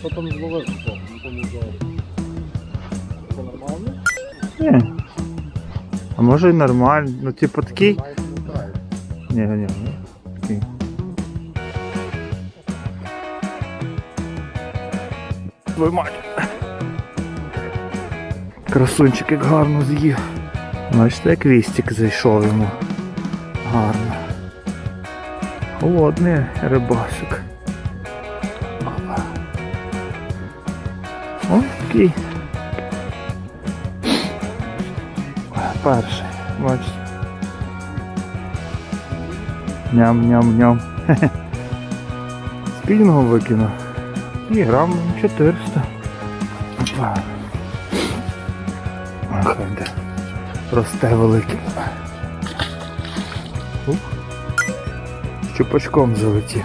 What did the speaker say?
Що там зловив? На тому зорі? Це нормально? Ні. А може і нормально. Ну типу такий. Навіть. Ні, ні, ні. Твою мать. Красунчик як гарно з'їв. Бачите, як вістик зайшов йому. Гарно. Холодний рибасик. Такий. Перший, бачите. Ням-ням-ням. Спільного викинув. І грам 400. Опа. Ах, де. Росте великий. Щупачком залетів.